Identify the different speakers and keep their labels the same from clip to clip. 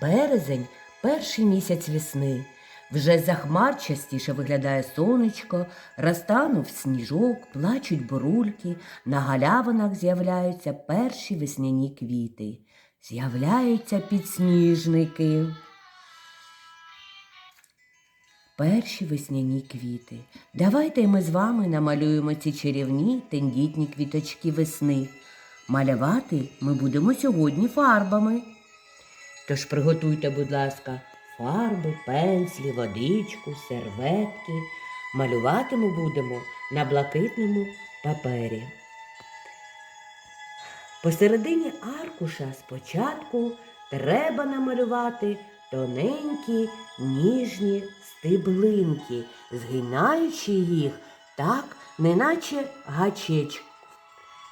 Speaker 1: Березень перший місяць весни. Вже за хмар частіше виглядає сонечко, розтанув сніжок, плачуть бурульки, на галявинах з'являються перші весняні квіти. З'являються підсніжники. Перші весняні квіти. Давайте ми з вами намалюємо ці чарівні тендітні квіточки весни. Малювати ми будемо сьогодні фарбами. Тож приготуйте, будь ласка, фарби, пензлі, водичку, серветки. Малювати ми будемо на блакитному папері. Посередині аркуша спочатку треба намалювати тоненькі ніжні стеблинки, згинаючи їх так, неначе гачечок.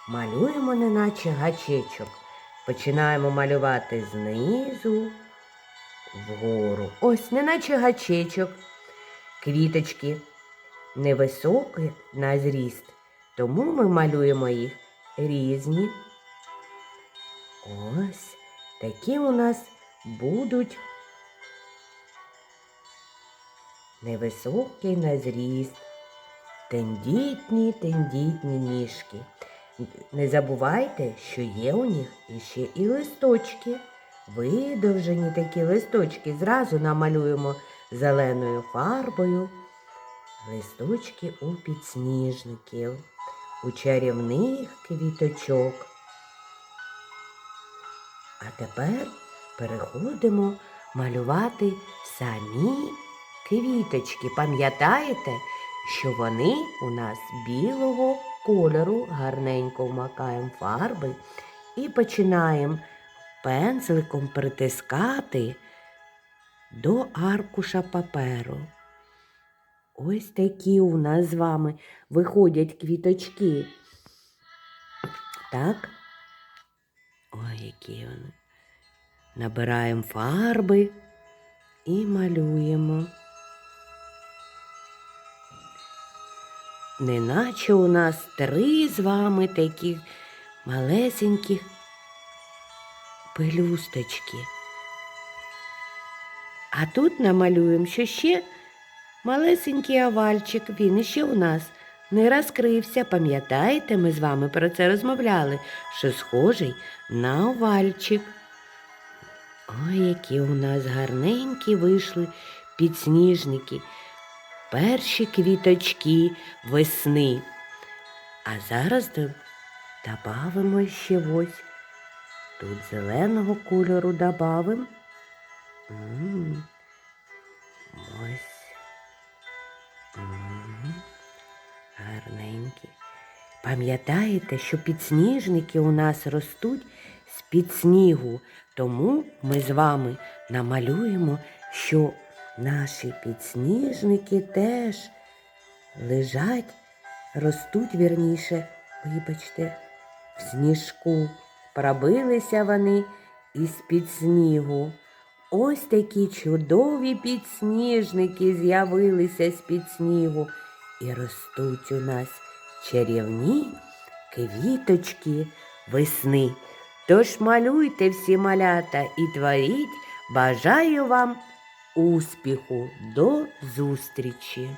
Speaker 1: Малюємо неначе гачечок. Починаємо малювати знизу вгору. Ось, неначе гачечок. Квіточки невисокі на зріст, тому ми малюємо їх різні. Ось такі у нас будуть невисокі на зріст, тендітні, тендітні ніжки. Не забувайте, що є у них іще і листочки. Видовжені такі листочки. Зразу намалюємо зеленою фарбою. Листочки у підсніжників, у чарівних квіточок. А тепер переходимо малювати самі квіточки. Пам'ятаєте, що вони у нас білого кольору, гарненько вмакаємо фарби і починаємо пензликом притискати до аркуша паперу. Ось такі у нас з вами виходять квіточки. Так? Ой, які вони. Набираємо фарби і малюємо. Неначе у нас три з вами такі малесеньких пелюсточки. А тут намалюємо, що ще малесенький овальчик, він іще у нас не розкрився. Пам'ятаєте, ми з вами про це розмовляли, що схожий на овальчик. Ой, які у нас гарненькі вийшли підсніжники, перші квіточки весни. А зараз добавимо ще ось. Тут зеленого кольору добавимо. М, Ось. М, Гарненькі. Пам'ятаєте, що підсніжники у нас ростуть з-під снігу, тому ми з вами намалюємо, що наші підсніжники теж лежать, ростуть вірніше, вибачте, в сніжку. Пробилися вони із-під снігу. Ось такі чудові підсніжники з'явилися з-під снігу і ростуть у нас чарівні квіточки весни. Тож малюйте всі малята і творіть. Бажаю вам успіху. До зустрічі!